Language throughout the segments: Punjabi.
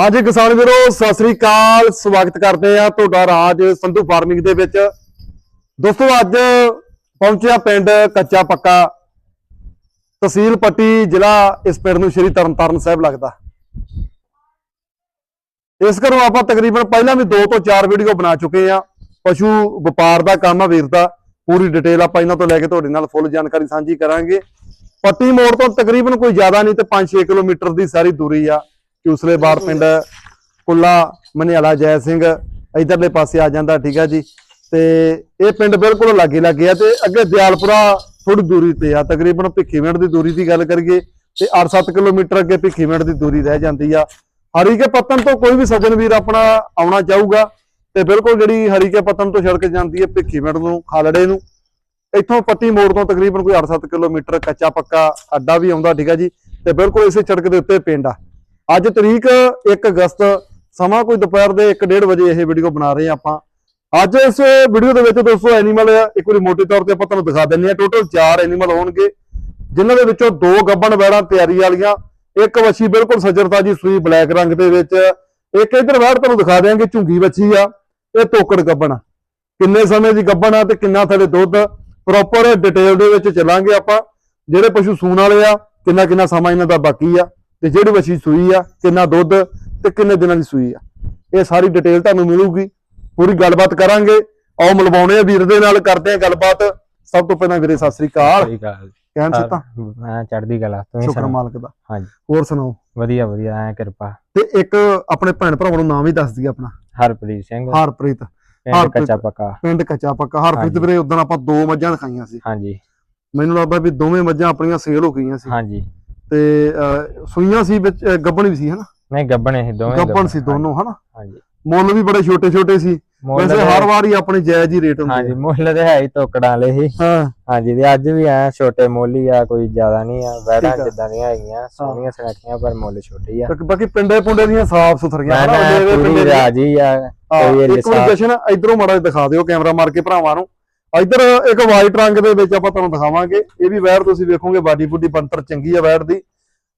ਹਾਂਜੀ ਕਿਸਾਨ ਵੀਰੋ, ਸਤਿ ਸ੍ਰੀ ਅਕਾਲ। ਸਵਾਗਤ ਕਰਦੇ ਆ ਤੁਹਾਡਾ ਰਾਜ ਸੰਧੂ ਫਾਰਮਿੰਗ ਦੇ ਵਿੱਚ। ਦੋਸਤੋ, ਅੱਜ ਪਹੁੰਚਿਆ ਪਿੰਡ ਕੱਚਾ ਪੱਕਾ। ਤਹਿਸੀਲ ਪੱਟੀ ਜ਼ਿਲ੍ਹਾ ਇਸ ਪਿੰਡ ਨੂੰ ਸ਼੍ਰੀ ਤਰਨਤਾਰਨ ਸਾਹਿਬ ਲੱਗਦਾ। ਇਸ ਘਰੋਂ ਆਪਾਂ ਤਕਰੀਬਨ ਪਹਿਲਾਂ ਵੀ ਦੋ ਤੋਂ ਚਾਰ ਵੀਡੀਓ ਬਣਾ ਚੁੱਕੇ ਆ ਪਸ਼ੂ ਵਪਾਰ ਦਾ ਕੰਮ ਆ ਵੀਰ ਦਾ। ਪੂਰੀ ਡਿਟੇਲ ਆਪਾਂ ਇਹਨਾਂ ਤੋਂ ਲੈ ਕੇ ਤੁਹਾਡੇ ਨਾਲ ਫੁੱਲ ਜਾਣਕਾਰੀ ਸਾਂਝੀ ਕਰਾਂਗੇ। ਪੱਟੀ ਮੋੜ ਤੋਂ ਤਕਰੀਬਨ ਕੋਈ ਜ਼ਿਆਦਾ ਨਹੀਂ ਤੇ 5-6 ਕਿਲੋਮੀਟਰ ਦੀ ਸਾਰੀ ਦੂਰੀ ਆ। ਚੂਸਲੇ ਬਾਰ ਪਿੰਡ ਕੁੱਲਾ ਮਨਿਆਲਾ ਜੈ ਸਿੰਘ ਇਧਰਲੇ ਪਾਸੇ ਆ ਜਾਂਦਾ ਠੀਕ ਆ ਜੀ। ਤੇ ਇਹ ਪਿੰਡ ਬਿਲਕੁਲ ਲਾਗੇ ਲੱਗੇ ਆ ਤੇ ਅੱਗੇ ਦਿਆਲਪੁਰਾ ਥੋੜੀ ਦੂਰੀ ਤੇ ਆ ਤਕਰੀਬਨ ਭਿੱਖੀਵਿੰਡ ਦੀ ਦੂਰੀ ਦੀ ਗੱਲ ਕਰੀਏ ਤੇ 8-7 ਕਿਲੋਮੀਟਰ ਅੱਗੇ ਭਿੱਖੀਵਿੰਡ ਦੀ ਦੂਰੀ ਰਹਿ ਜਾਂਦੀ ਆ। ਹਰੀਕੇ ਪੱਤਨ ਤੋਂ ਕੋਈ ਵੀ ਸੱਜਣ ਵੀਰ ਆਪਣਾ ਆਉਣਾ ਚਾਹੂਗਾ ਤੇ ਬਿਲਕੁਲ ਜਿਹੜੀ ਹਰੀਕੇ ਪੱਤਨ ਤੋਂ ਸੜਕ ਜਾਂਦੀ ਹੈ ਭਿੱਖੀਵਿੰਡ ਨੂੰ ਖਾਲੜੇ ਨੂੰ। ਇੱਥੋਂ ਪੱਟੀ ਮੋੜ ਤੋਂ ਤਕਰੀਬਨ ਕੋਈ 8-7 ਕਿਲੋਮੀਟਰ ਕੱਚਾ ਪੱਕਾ ਅੱਡਾ ਵੀ ਆਉਂਦਾ ਠੀਕ ਆ ਜੀ। ਤੇ ਬਿਲਕੁਲ ਇਸੇ ਸੜਕ ਦੇ ਉੱਤੇ ਪਿੰਡ ਆ। ਅੱਜ ਤਰੀਕ 1 ਅਗਸਤ, ਸਮਾਂ ਕੋਈ ਦੁਪਹਿਰ ਦੇ 1:30 ਵਜੇ ਇਹ ਵੀਡੀਓ ਬਣਾ ਰਹੇ ਆ ਆਪਾਂ। ਅੱਜ ਇਸ ਵੀਡੀਓ ਦੇ ਵਿੱਚ ਦੋਸਤੋ ਐਨੀਮਲ ਇੱਕ ਵਾਰੀ ਮੋٹے ਤੌਰ ਤੇ ਆਪਾਂ ਤੁਹਾਨੂੰ ਦਿਖਾ ਦਿੰਨੇ ਆ ਟੋਟਲ 4 ਐਨੀਮਲ ਹੋਣਗੇ, ਜਿਨ੍ਹਾਂ ਦੇ ਵਿੱਚੋਂ ਦੋ ਗੱਬਣ ਵੈੜਾਂ ਤਿਆਰੀ ਵਾਲੀਆਂ, ਇੱਕ ਵੱਛੀ ਬਿਲਕੁਲ ਸੱਜਰਤਾ ਜੀ ਸੂਈ ਬਲੈਕ ਰੰਗ ਦੇ ਵਿੱਚ, ਇੱਕ ਇਧਰ ਵੈੜ ਤੁਹਾਨੂੰ ਦਿਖਾ ਦਿਆਂਗੇ ਝੁੰਗੀ ਵੱਛੀ ਆ, ਇਹ ਤੋਕੜ ਗੱਬਣ ਕਿੰਨੇ ਸਮੇਂ ਦੀ ਗੱਬਣ ਆ ਤੇ ਕਿੰਨਾ ਥਲੇ ਦੁੱਧ ਪ੍ਰੋਪਰ ਡਿਟੇਲ ਦੇ ਵਿੱਚ ਚੱਲਾਂਗੇ ਆਪਾਂ। ਜਿਹੜੇ ਪਸ਼ੂ ਸੂਣ ਵਾਲੇ ਆ ਕਿੰਨਾ ਕਿੰਨਾ ਸਮਾਂ ਇਹਨਾਂ ਦਾ ਬਾਕੀ ਆ। ਤੇ ਜਿਹੜੀ ਵੱਛੀ ਸੂਈ ਆ ਕਿੰਨਾ ਦੁੱਧ ਤੇ ਕਿੰਨੇ ਦਿਨਾਂ ਦੀ ਸੂਈ ਆ। ਇਹ ਸਾਰੀ ਡਿਟੇਲ ਤੁਹਾਨੂੰ ਮਿਲੂਗੀ। ਪੂਰੀ ਗੱਲਬਾਤ ਕਰਾਂਗੇ। ਆਓ ਮਿਲਵਾਉਣੇ ਆ ਵੀਰ ਦੇ ਨਾਲ ਕਰਦੇ ਆ ਗੱਲਬਾਤ। ਸਭ ਤੋਂ ਪਹਿਲਾਂ ਵੀਰੇ ਸਤਿ ਸ੍ਰੀ ਅਕਾਲ। ਕਹਿਣ ਸਿੱਤਾ ਮੈਂ ਚੜਦੀ ਕਲਾ ਤੁਸੀਂ ਸ਼ੁਕਰ ਮਾਲਕ ਦਾ। ਹਾਂਜੀ। ਹੋਰ ਸੁਣਾਓ? ਵਧੀਆ ਵਧੀਆ ਐ ਕਿਰਪਾ। ਤੇ ਇੱਕ ਆਪਣੇ ਭੈਣ ਭਰਾਵਾਂ ਨੂੰ ਨਾਮ ਹੀ ਦੱਸ ਦਈਏ ਆਪਣਾ। ਹਰਪ੍ਰੀਤ ਸਿੰਘ। ਹਰਪ੍ਰੀਤ। ਪਿੰਡ। ਕੱਚਾ ਪੱਕਾ। ਪਿੰਡ ਕੱਚਾ ਪੱਕਾ। ਹਰਪ੍ਰੀਤ। ਵੀਰੇ ਉਦੋਂ ਆਪਾਂ ਦੋ ਮੱਝਾਂ ਦਿਖਾਈਆਂ ਸੀ। ਹਾਂਜੀ। ਮੈਨੂੰ ਲੱਗਦਾ ਵੀ ਦੋਵੇਂ ਮੱਝਾਂ ਆਪਣੀਆਂ ਸੇਲ ਹੋ ਗਈਆਂ ਸੀ। ਹਾਂਜੀ। ਤੇ ਸੂਈਆਂ ਸੀ ਵਿੱਚ ਗੱਭਣ ਵੀ ਸੀ ਹਨਾ? ਨਹੀਂ ਗੱਬਣੇ ਸੀ ਦੋਵੇਂ ਗੱਭਣ ਸੀ ਦੋਨੋਂ ਹਨਾ? ਹਾਂਜੀ। ਮੁੱਲ ਵੀ ਬੜੇ ਛੋਟੇ ਛੋਟੇ ਸੀ ਵੈਸੇ ਹਰ ਵਾਰੀ ਆਪਣੇ ਜਾਇਜ਼ ਹੀ ਰੇਟ ਹਾਂਜੀ ਹੁੰਦੇ ਮੁੱਲ ਤੇ ਹੈ ਹੀ ਤੋਕੜਾਂ ਵਾਲੇ ਹੀ। ਆ। ਹਾਂ। ਹਾਂਜੀ ਤੇ ਅੱਜ ਵੀ ਐ ਛੋਟੇ ਮੁੱਲ ਹੀ ਆ ਕੋਈ ਜ਼ਿਆਦਾ ਨਹੀਂ ਆ। ਵੈੜਾਂ ਆ। ਜਿੱਦਾਂ ਦੀਆਂ ਹੈਗੀਆਂ ਸੋਹਣੀਆਂ ਸੁਨੱਖੀਆਂ ਪਰ ਮੁੱਲ ਛੋਟੇ ਆ। ਬਾਕੀ- ਪਿੰਡੇ ਪੁੰਡੇ ਦੀਆਂ ਸਾਫ਼ ਸੁਥਰੀਆਂ ਹਨਾ? ਪਿੰਡੇ। ਰਾਜੀ ਆ ਕੋਈ ਜਸ਼ਨ ਇਧਰੋਂ ਮਾੜਾ ਦਿਖਾ ਦਿਓ ਕੈਮਰਾ ਮਾਰ ਕੇ ਭਰਾਵਾਂ ਨੂੰ। ਇਧਰ ਇੱਕ ਵਾਈਟ ਰੰਗ ਦੇ ਵਿੱਚ ਆਪਾਂ ਤੁਹਾਨੂੰ ਦਿਖਾਵਾਂਗੇ। ਇਹ ਵੀ ਵੈਰ ਤੁਸੀਂ ਵੇਖੋਗੇ, ਬਾਡੀ ਬੁੱਡੀ ਬੰਤਰ ਚੰਗੀ ਆ ਵੈਰ ਦੀ।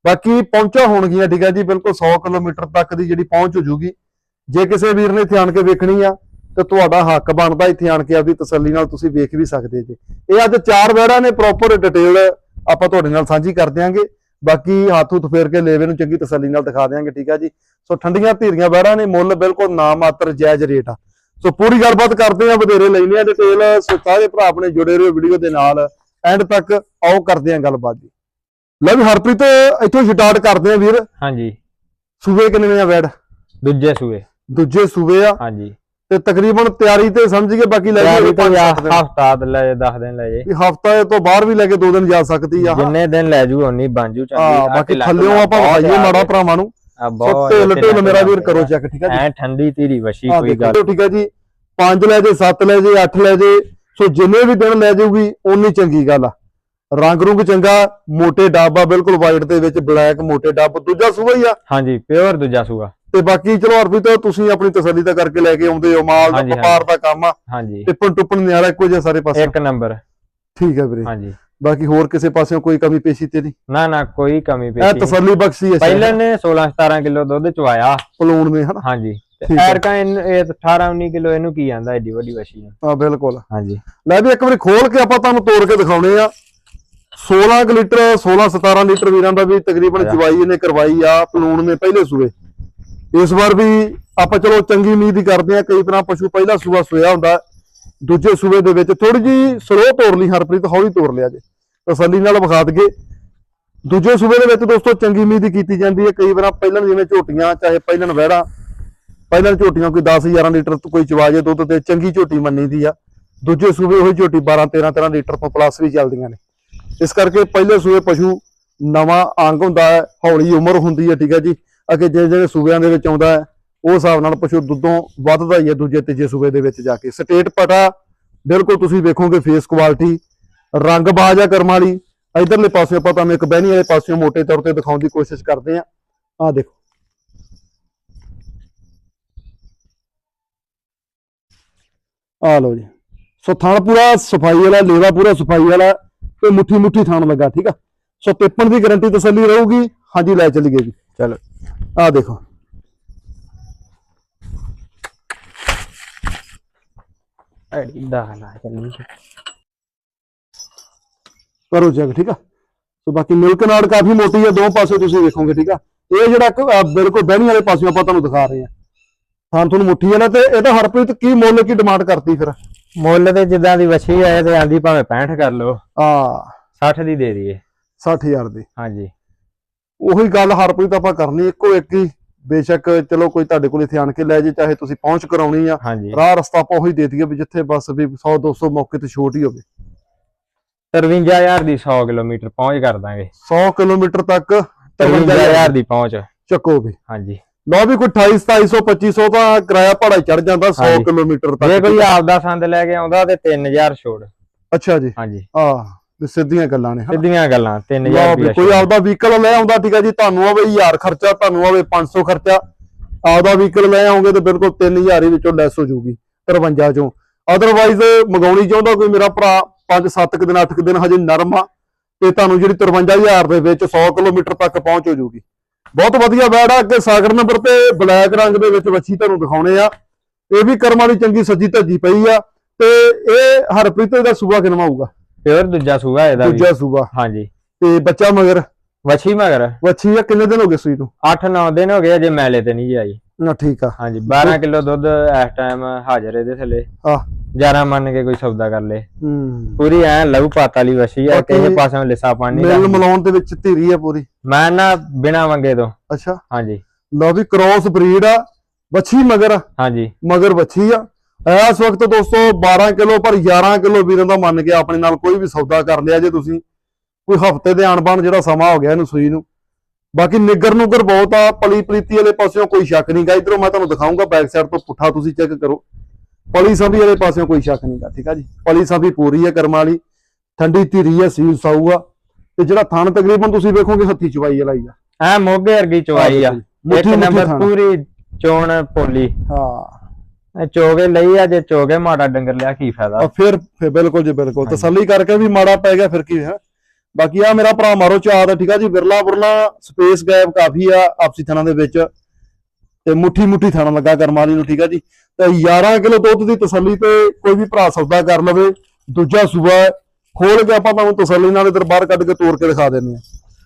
ਬਾਕੀ ਪਹੁੰਚਾ ਹੋਣਗੀਆਂ, ਠੀਕ ਹੈ ਜੀ, ਬਿਲਕੁਲ 100 ਕਿਲੋਮੀਟਰ ਤੱਕ ਦੀ ਜਿਹੜੀ ਪਹੁੰਚ ਹੋ ਜੂਗੀ। ਜੇ ਕਿਸੇ ਵੀਰ ਨੇ ਇੱਥੇ ਆਣ ਕੇ ਵੇਖਣੀ ਆ, ਤੇ ਤੁਹਾਡਾ ਹੱਕ ਬਣਦਾ ਇੱਥੇ ਆਣ ਕੇ ਆਪਦੀ ਤਸੱਲੀ ਨਾਲ ਤੁਸੀਂ ਵੇਖ ਵੀ ਸਕਦੇ ਜੀ। ਇਹ ਅੱਜ ਚਾਰ ਵੈੜਾਂ ਨੇ ਪ੍ਰੋਪਰ ਡਿਟੇਲ ਆਪਾਂ ਤੁਹਾਡੇ ਨਾਲ ਸਾਂਝੀ ਕਰ ਦਿਆਂਗੇ। ਬਾਕੀ ਹੱਥ ਹੁੱਥ ਫੇਰ ਕੇ ਲੇਵੇ ਨੂੰ ਚੰਗੀ ਤਸੱਲੀ ਨਾਲ ਦਿਖਾ ਦਿਆਂਗੇ, ਠੀਕ ਆ ਜੀ। ਸੋ ਠੰਡੀਆਂ ਧੀਰੀਆਂ ਵੈੜਾਂ ਨੇ, ਮੁੱਲ ਬਿਲਕੁਲ ਨਾ ਮਾਤਰ ਜਾਇਜ਼ ਰੇਟ ਆ। ਸੋ ਪੂਰੀ ਗੱਲਬਾਤ ਕਰਦੇ ਆ ਵਧੇਰੇ ਲੈਣੇ ਆ ਡਿਟੇਲ ਸੋ ਸਾਰੇ ਭਰਾ ਆਪਣੇ ਜੁੜੇ ਰਹੋ ਵੀਡੀਓ ਦੇ ਨਾਲ। ਐਂਡ ਤੱਕ ਆਓ ਕਰਦੇ ਆ ਗੱਲਬਾਤ ਜੀ। ਲੈ ਵੀ ਹਰਪ੍ਰੀਤ ਇੱਥੋਂ ਸਟਾਰਟ ਕਰਦੇ ਆ ਵੀਰ। ਹਾਂਜੀ। ਸੂਬੇ ਕਿੰਨੇ ਆ ਵੈੜ ਦੂਜੇ ਸੂਏ। ਦੂਜੇ ਸੂਬੇ ਆ। ਹਾਂਜੀ। ਤੇ ਤਕਰੀਬਨ ਤਿਆਰੀ ਤੇ ਸਮਝ ਗਏ ਬਾਕੀ ਲੈ ਦਿਨ। ਹਫਤਾ ਲੈ 10 ਦਿਨ ਲੈ ਜੇ ਹਫਤਾ ਤੋਂ ਬਾਹਰ ਵੀ ਲੈ ਕੇ ਦੋ ਦਿਨ ਜਾ ਸਕਦੀ ਆ। ਜਿੰਨੇ ਦਿਨ ਲੈ ਜੂ ਉਨੀ ਬਣ ਜੂ ਚੰਗੀ। ਬਾਕੀ ਥੱਲਿਓਂ ਆਪਾਂ ਜ਼ਿਆਦਾ ਮਾੜਾ ਭਰਾਵਾਂ ਨੂੰ। ਬਹੁਤ ਢਿੱਲ ਢਿੱਲ ਮੇਰਾ ਵੀਰ ਕਰੋ ਚੈੱਕ ਠੀਕ ਹੈ ਐ ਠੰਡੀ ਧੀਰੀ ਵਸ਼ੀ ਕੋਈ ਗੱਲ ਠੀਕ ਹੈ ਜੀ। 5 ਲੈ ਜੇ 7 ਲੈ ਜੇ 8 ਲੈ ਜੇ ਸੋ ਜਿੰਨੇ ਵੀ ਦਿਨ ਲੈ ਜਾਊਗੀ ਓਨੀ ਚੰਗੀ ਗੱਲ ਆ। ਰੰਗ ਰੂਪ ਚੰਗਾ ਮੋਟੇ ਡੱਬਾ ਬਿਲਕੁਲ ਵਾਈਟ ਦੇ ਵਿੱਚ ਬਲੈਕ ਮੋਟੇ ਡੱਬ ਦੂਜਾ ਸੂਆ ਹੀ ਆ। ਹਾਂਜੀ ਪਿਓਰ ਦੂਜਾ ਸੂਆ। ਤੇ ਬਾਕੀ ਚਲੋ ਅਰਪੀ ਤੋਂ ਤੁਸੀਂ ਆਪਣੀ ਤਸੱਲੀ ਦਾ ਕਰਕੇ ਲੈ ਕੇ ਆਉਂਦੇ ਹੋ ਮਾਲ ਦਾ ਵਪਾਰ ਦਾ ਕੰਮ ਆ। ਹਾਂਜੀ। ਟਿੱਪਣ ਟੁੱਪਣ ਨਿਆਰਾ ਇੱਕੋ ਜਿਹਾ ਸਾਰੇ ਪਾਸੇ। ਇੱਕ ਨੰਬਰ। ਠੀਕ ਹੈ ਵੀਰੇ। ਹਾਂਜੀ। ਬਾਕੀ ਹੋਰ ਕਿਸੇ ਪਾਸਿਓਂ ਕੋਈ ਕਮੀ ਪੇਸ਼ੀ ਤੇ ਨਹੀਂ? ਨਾ ਨਾ ਕੋਈ ਕਮੀ ਇਹ ਪੇਸ਼ੀ ਨਹੀਂ। ਤਸੱਲੀ ਬਖਸ਼ੀ ਹੈ ਪਹਿਲੇ ਨੇ 16 17 ਕਿਲੋ ਦੁੱਧ ਚਵਾਇਆ ਪਲੂਣ ਨੇ ਹਨਾ? ਹਾਂਜੀ। ਐਰਕਾ ਇਹ 18 19 ਕਿਲੋ ਇਹਨੂੰ ਕੀ ਆਂਦਾ ਏਡੀ ਵੱਡੀ ਵਸ਼ੀ ਹਾਂ ਬਿਲਕੁਲ। ਹਾਂਜੀ। ਲੈ ਵੀ ਇੱਕ ਵਾਰੀ ਖੋਲ ਕੇ ਆਪਾਂ ਤੁਹਾਨੂੰ ਤੋੜ ਕੇ ਦਿਖਾਉਣੇ ਆ। 16 ਕੁ ਲੀਟਰ 16 17 ਲੀਟਰ ਵੀਰਾਂ ਦਾ ਵੀ ਤਕਰੀਬਨ। ਚਵਾਈ ਇਹਨੇ ਕਰਵਾਈ ਆ ਪਲੂਣ ਨੇ ਪਹਿਲੇ ਸੂਏ। ਇਸ ਵਾਰ ਵੀ ਆਪਾਂ ਚਲੋ ਚੰਗੀ ਉਮੀਦ ਹੀ ਕਰਦੇ ਆ ਕਈ ਤਰ੍ਹਾਂ ਪਸ਼ੂ ਪਹਿਲਾ ਸੂਆ ਸੋਇਆ ਹੁੰਦਾ। ਦੂਜੇ ਸੂਏ ਦੇ ਵਿੱਚ ਥੋੜੀ ਜੀ ਸਲੋ ਤੋੜ ਲਈ ਹਰਪ੍ਰੀਤ ਹੌਲੀ ਤੋੜ ਲਿਆ ਜੇ। ਤਸੱਲੀ ਨਾਲ ਵਿਖਾ ਦਗੇ ਦੂਜੇ ਸੂਬੇ ਦੇ ਵਿੱਚ ਦੋਸਤੋ ਚੰਗੀ ਉਮੀਦ ਕੀਤੀ ਜਾਂਦੀ ਹੈ। ਕਈ ਵਾਰ ਪਹਿਲਾਂ ਜਿਵੇਂ ਝੋਟੀਆਂ, ਚਾਹੇ ਪਹਿਲਾਂ ਵਹਿੜਾ ਪਹਿਲਾਂ ਝੋਟੀਆਂ ਕੋਈ 10 11 ਲੀਟਰ ਤੋਂ ਕੋਈ ਚਵਾਜੇ ਦੁੱਧ ਤੇ ਚੰਗੀ ਝੋਟੀ ਮੰਨੀ ਦੀ ਆ। ਦੂਜੇ ਸੂਬੇ ਉਹੀ ਝੋਟੀ 12 13 13 ਲੀਟਰ ਤੋਂ ਪਲੱਸ ਵੀ ਚੱਲਦੀਆਂ ਨੇ। ਇਸ ਕਰਕੇ ਪਹਿਲੇ ਸੂਬੇ ਪਸ਼ੂ ਨਵਾਂ ਅੰਗ ਹੁੰਦਾ ਹੈ, ਹੌਲੀ ਉਮਰ ਹੁੰਦੀ ਹੈ, ਠੀਕ ਹੈ ਜੀ। ਅੱਗੇ ਜਿਹੜੇ ਜਿਹੜੇ ਸੂਬਿਆਂ ਦੇ ਵਿੱਚ ਆਉਂਦਾ ਹੈ, ਉਹ ਹਿਸਾਬ ਨਾਲ ਪਸ਼ੂ ਦੁੱਧੋਂ ਵੱਧਦਾ ਹੀ ਹੈ ਦੂਜੇ, ਤੀਜੇ ਸੂਬੇ ਦੇ ਵਿੱਚ ਜਾ ਕੇ। ਸਟੇਟ ਪਟਾ, ਬਿਲਕੁਲ ਤੁਸੀਂ ਵੇਖੋਗੇ ਫੇਸ ਕੁਆਲਿਟੀ ਰੰਗ ਬਾਜ਼ ਆ ਕਰਮਾਂ ਵਾਲੀ। ਇਧਰਲੇ ਪਾਸੇ ਆਪਾਂ ਤੁਹਾਨੂੰ ਇੱਕ ਬਹਿਣੀ ਵਾਲੇ ਪਾਸਿਓਂ ਮੋਟੇ ਤੌਰ ਤੇ ਦਿਖਾਉਣ ਦੀ ਕੋਸ਼ਿਸ਼ ਕਰਦੇ ਆ ਆ ਦੇਖੋ। ਆ ਲਓ ਜੀ। ਸੋ ਥਣ ਪੂਰਾ ਸਫ਼ਾਈ ਵਾਲਾ ਲੇਵਾ ਪੂਰਾ ਸਫ਼ਾਈ ਵਾਲਾ ਤੇ ਮੁੱਠੀ ਮੁੱਠੀ ਥਣ ਲੱਗਾ ਠੀਕ ਆ? ਸੋ ਪੇਪਰ ਦੀ ਗਾਰੰਟੀ ਤਸੱਲੀ ਰਹੂਗੀ। ਹਾਂਜੀ ਲੈ ਚੱਲੀਏ ਜੀ। ਚਲੋ। ਆ ਦੇਖੋ। ਐਡੀ ਦਾ ਨਾ ਚੱਲੀ ਕਰੋ ਚੈੱਕ ਠੀਕ ਆ? ਸੋ ਬਾਕੀ ਮਿਲਕ ਨਾੜ ਕਾਫੀ ਮੋਟੀ ਹੈ ਦੋ ਪਾਸੇ ਤੁਸੀਂ ਵੇਖੋਗੇ ਠੀਕ ਆ? ਇਹ ਜਿਹੜਾ ਬਿਲਕੁਲ ਬਹਿਣੀ ਵਾਲੇ ਪਾਸੇ ਆਪਾਂ ਤੁਹਾਨੂੰ ਦਿਖਾ ਰਹੇ ਹਾਂ ਹਾਂ ਤੁਹਾਨੂੰ ਮੁੱਠੀ ਹੈ ਨਾ ਤੇ ਇਹਦਾ ਹਰਪ੍ਰੀਤ ਕੀ ਮੁੱਲ ਕੀ ਡਿਮਾਂਡ ਕਰਤੀ ਫਿਰ? ਮੁੱਲ ਤੇ ਜਿੱਦਾਂ ਦੀ ਵਛੀ ਆਏ ਤੇ ਆਂਦੀ ਭਾਵੇਂ 65 ਕਰ ਲਓ। ਆ 60 ਦੀ ਦੇ ਦਈਏ। 60000 ਦੀ। ਹਾਂਜੀ। ਉਹੀ ਗੱਲ ਹਰਪ੍ਰੀਤ ਆਪਾਂ ਕਰਨੀ ਇੱਕੋ ਇੱਕ ਹੀ। ਬੇਸ਼ੱਕ ਚਲੋ ਕੋਈ ਤੁਹਾਡੇ ਕੋਲ ਇੱਥੇ ਆਣ ਕੇ ਲੈ ਜੇ ਚਾਹੇ ਤੁਸੀਂ ਪਹੁੰਚ ਕਰਾਉਣੀ ਆ। ਰਾਹ ਰਸਤਾ ਆਪਾਂ ਉਹੀ ਦੇ ਦਈਏ ਵੀ ਜਿੱਥੇ ਬਸ ਵੀ 100 200 ਮੌਕੇ ਤੇ ਛੋਟ ਹੀ ਹੋਵੇ। 53000 ਦੀ 100 ਕਿਲੋਮੀਟਰ ਪਹੁੰਚ ਕਰ ਦਾਂਗੇ। 100 ਕਿਲੋਮੀਟਰ ਤੱਕ 53000 ਦੀ ਪਹੁੰਚ। ਚੱਕੋਗੇ। ਹਾਂਜੀ। ਲਓ ਵੀ ਕੋਈ 28 2700 2500 ਤਾਂ ਕਿਰਾਇਆ ਭਾੜਾ ਚੜ ਜਾਂਦਾ 100 ਹਾਂਜੀ। ਕਿਲੋਮੀਟਰ ਜੇ ਤੱਕ ਕੋਈ ਆਪਦਾ ਸੰਦ ਲੈ ਕੇ ਆਉਂਦਾ ਤੇ 3000 ਛੋੜ। ਅੱਛਾ ਜੀ। ਹਾਂਜੀ। ਆ ਸਿੱਧੀਆਂ ਗੱਲਾਂ ਨੇ। ਸਿੱਧੀਆਂ ਗੱਲਾਂ 3000 ਲਓ ਵੀ ਰੁਪਇਆ ਕੋਈ ਆਪਦਾ ਵਹੀਕਲ ਲੈ ਆਉਂਦਾ ਠੀਕ ਹੈ ਜੀ ਤੁਹਾਨੂੰ ਆਵੇ 1000 ਖਰਚਾ ਤੁਹਾਨੂੰ ਆਵੇ 500 ਖਰਚਾ। ਆਪਦਾ ਵਹੀਕਲ ਲੈ ਆਉਂਗੇ ਤੇ ਬਿਲਕੁਲ 3000 ਹੀ ਵਿੱਚੋਂ ਲੈਸ ਹੋ ਜਾਊਗੀ 53 ਚੋਂ। ਅਦਰਵਾਈਜ਼ ਮੰਗਾਉਣੀ ਚਾਹੁੰਦਾ ਕੋਈ ਮੇਰਾ ਭਰਾ 5-7 ਕੁ ਦਿਨ 8 ਕੁ ਦਿਨ ਹਜੇ ਨਰਮ ਆ ਤੇ ਤੁਹਾਨੂੰ ਜਿਹੜੀ 53000 ਦੇ ਵਿੱਚ 100 ਕਿਲੋਮੀਟਰ ਤੱਕ ਪਹੁੰਚ ਹੋ ਜਾਊਗੀ ਬਹੁਤ ਵਧੀਆ ਬੈੜ ਆ ਅੱਗੇ ਸਾਗਰ ਨੰਬਰ ਤੇ ਬਲੈਕ ਰੰਗ ਦੇ ਵਿੱਚ ਵੱਛੀ ਤੁਹਾਨੂੰ ਦਿਖਾਉਣੇ ਆ। ਇਹ ਵੀ ਕਰਮਾਂ ਦੀ ਚੰਗੀ ਸੱਜੀ ਧੱਜੀ ਪਈ ਆ ਤੇ ਇਹ ਹਰਪ੍ਰੀਤ ਦਾ ਸੂਬਾ ਕਿਨਵਾ ਹੋਊਗਾ? ਪਿਓਰ ਦੂਜਾ ਸੂਗਾ ਇਹਦਾ ਵੀ। ਦੂਜਾ ਸੂਬਾ ਹਾਂਜੀ। ਤੇ ਬੱਚਾ ਮਗਰ? ਵਛੀ ਮਗਰ। ਵੱਛੀ ਆ ਕਿੰਨੇ ਦਿਨ ਹੋ ਗਏ ਸੂਈ ਨੂੰ? 8-9 ਦਿਨ ਹੋ ਗਏ ਅਜੇ ਮੈਲੇ ਤੇ ਨਹੀਂ ਜੀ ਆਈ। ਨਾ ਠੀਕ ਆ। ਹਾਂਜੀ 12 ਕਿਲੋ ਦੁੱਧ ਇਸ ਟਾਈਮ ਹਾਜ਼ਰ ਇਹਦੇ ਥੱਲੇ। ਆ 11 ਮੰਨ ਕੇ ਕੋਈ ਸੌਦਾ ਕਰ ਲੇ। ਹੂੰ। ਪੂਰੀ ਐ ਲਹੂ ਪਾਤ ਵਾਲੀ ਵਛੀ ਆ ਕਿਸੇ ਪਾਸੋਂ ਲਿਸਾ ਪਾਣੀ ਮਿਲ ਮਲਾਉਣ ਦੇ ਵਿੱਚ ਧੀਰੀ ਆ ਪੂਰੀ। ਮੈਂ ਨਾ ਬਿਨਾ ਮੰਗੇ ਤੋਂ। ਅੱਛਾ। ਹਾਂਜੀ। ਲਓ ਵੀ ਕ੍ਰੋਸ ਬਰੀਡ ਆ ਵੱਛੀ ਮਗਰ ਹਾਂਜੀ। ਮਗਰ ਵੱਛੀ ਆ। ਇਸ ਵਕਤ ਦੋਸਤੋ 12 ਕਿਲੋ ਪਰ 11 ਕਿਲੋ ਵੀਰਾਂ ਦਾ ਮੰਨ ਕੇ ਆਪਣੇ ਨਾਲ ਕੋਈ ਵੀ ਸੌਦਾ ਕਰ ਲਿਆ ਜੇ ਤੁਸੀਂ। ਕੋਈ ਹਫ਼ਤੇ ਦੇ ਆਣ-ਬਾਣ ਜਿਹੜਾ ਸਮਾਂ ਹੋ ਗਿਆ ਇਹਨੂੰ ਸੂਈ ਨੂੰ। ਬਾਕੀ ਨਿੱਗਰ ਨੂਗਰ ਬਹੁਤ ਆ ਪਲੀ ਪ੍ਰੀਤੀ ਵਾਲੇ ਪਾਸਿਓਂ ਕੋਈ ਸ਼ੱਕ ਨਹੀਂਗਾ ਇਧਰੋਂ ਮੈਂ ਤੁਹਾਨੂੰ ਦਿਖਾਉਂਗਾ ਬੈਕ ਸਾਈਡ ਤੋਂ ਪੁੱਠਾ ਤੁਸੀਂ ਚੈੱਕ ਕਰੋ। ਪਲੀ ਸੰਭੀ ਵਾਲੇ ਪਾਸਿਓਂ ਕੋਈ ਸ਼ੱਕ ਨਹੀਂਗਾ ਠੀਕ ਆ ਜੀ? ਪਲੀ ਸੰਭੀ ਪੂਰੀ ਹੈ ਕਰਮਾਂ ਵਾਲੀ। ਠੰਡੀ ਧੀਰੀ ਹੈ ਸੀਲ ਸਾਊ ਆ। ਤੇ ਜਿਹੜਾ ਥਣ ਤਕਰੀਬਨ ਤੁਸੀਂ ਵੇਖੋਗੇ ਹੱਥੀ ਚਵਾਈ ਵਾਲਾ ਹੀ ਆ। ਐ ਮੋਗੇ ਵਰਗੀ ਚਵਾਈ ਆ। ਇੱਕ ਨੰਬਰ। ਪੂਰੀ ਚੋਣ ਪੋਲੀ। ਹਾਂ। ਇਹ ਚੋਗੇ ਲਈ ਆ ਜੇ ਚੋਗੇ ਮਾੜਾ ਡੰਗਰ ਲਿਆ ਕੀ ਫਾਇਦਾ? ਫਿਰ ਬਿਲਕੁਲ ਜੀ ਬਿਲਕੁਲ। ਤਸੱਲੀ ਕਰਕੇ ਵੀ ਮਾੜਾ ਪੈ ਗਿਆ ਫਿਰ ਕੀ ਹੈ? ਬਾਕੀ ਆ ਮੇਰਾ ਭਰਾ ਮਾਰੋ ਚਾਹ ਦਾ ਠੀਕ ਆ ਜੀ? ਵਿਰਲਾ ਬੁਰਲਾ ਸਪੇਸ ਗੈਪ ਕਾਫੀ ਆ ਆਪਸੀ ਥਣਾਂ ਦੇ ਵਿੱਚ। ਤੇ ਮੁੱਠੀ ਮੁੱਠੀ ਥਣਾ ਲੱਗਾ ਕਰਮਾਲੀ ਨੂੰ ਠੀਕ ਆ ਜੀ? ਤੇ 11 ਕਿਲੋ ਦੁੱਧ ਦੀ ਤਸੱਲੀ ਤੇ ਕੋਈ ਵੀ ਭਰਾ ਸੌਦਾ ਕਰ ਲਵੇ ਦੂਜਾ ਸੂਬਾ। ਖੋਲ ਕੇ ਆਪਾਂ ਤੁਹਾਨੂੰ ਤਸੱਲੀ ਨਾਲ ਇਧਰ ਬਾਹਰ ਕੱਢ ਕੇ ਤੋੜ ਕੇ ਦਿਖਾ ਦਿੰਦੇ ਆ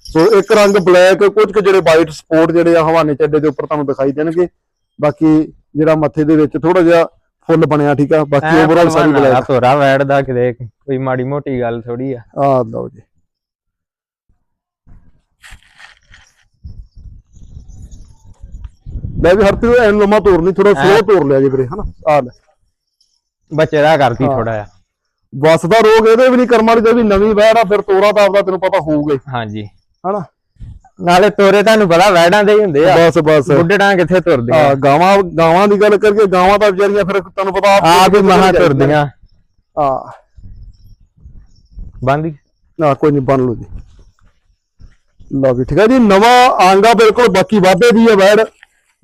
ਸੋ ਇੱਕ ਰੰਗ ਬਲੈਕ ਕੁਝ ਕੁ ਜਿਹੜੇ ਵਾਈਟ ਸਪੋਰਟ ਜਿਹੜੇ ਆ ਹਵਾਨੇ ਚੱਡੇ ਦੇ ਉੱਪਰ ਤੁਹਾਨੂੰ ਦਿਖਾਈ ਦੇਣਗੇ। ਬਾਕੀ ਜਿਹੜਾ ਮੱਥੇ ਦੇ ਵਿੱਚ ਥੋੜਾ ਜਿਹਾ ਫੁੱਲ ਬਣਿਆ ਠੀਕ ਆ? ਬਾਕੀ ਓਵਰਆਲ ਸਾਰੀ ਦਾ ਬਲੈਕ ਧੋਰਾ ਵੈੜਦਾ ਕਿਤੇ ਕੋਈ ਮਾੜੀ ਮੋਟੀ ਗੱਲ ਥੋੜੀ ਆ। ਆ ਲਓ ਜੀ। ਲੈ ਵੀ ਹਰਪ੍ਰੀਤ ਐਨ ਲੰਮਾ ਤੋੜਨੀ ਥੋੜਾ ਸਲੋ ਤੋੜ ਲਿਆ ਜੀ ਵੀਰੇ ਹਨਾ? ਆ ਲੈ। ਬੱਚੇ ਦਾ ਕਰਤੀ ਹਾਂ। ਥੋੜਾ ਆ ਵਸ ਦਾ ਰੋਗ ਇਹਦੇ ਵੀ ਨਹੀਂ ਕਰਮ ਵਾਲੀ ਵੀ ਨਵੀਂ ਵਹਿੜ ਆ ਫਿਰ ਤੋਰਾ ਤਾਂ ਆਪਦਾ ਤੈਨੂੰ ਪਤਾ ਹੋਊਗਾ ਹੀ। ਹਾਂਜੀ। ਹਨਾ? ਨਾਲੇ ਤੋਰੇ ਤੁਹਾਨੂੰ ਪਤਾ ਵੈੜਾਂ ਦੇ ਹੀ ਹੁੰਦੇ ਆ। ਬਸ ਬਸ। ਬੁੱਢੜਾਂ ਕਿੱਥੇ ਤੁਰਦੀਆਂ? ਆ ਗਾਵਾਂ ਗਾਵਾਂ ਦੀ ਗੱਲ ਕਰਕੇ ਗਾਵਾਂ ਤਾਂ ਵਿਚਾਰੀਆਂ ਫਿਰ ਤੁਹਾਨੂੰ ਪਤਾ ਆਪ ਹੀ ਮਹਾ ਤੁਰਦੀਆਂ। ਆ ਬੰਦੀ ਨਾ ਕੋਈ ਨਹੀਂ ਬਣ ਲਓ ਜੀ। ਲਓ ਵੀ ਠੀਕ ਹੈ ਜੀ ਨਵਾਂ ਆਂਗਾ ਬਿਲਕੁਲ ਬਾਕੀ ਵਾਧੇ ਦੀ ਹੈ ਵੈੜ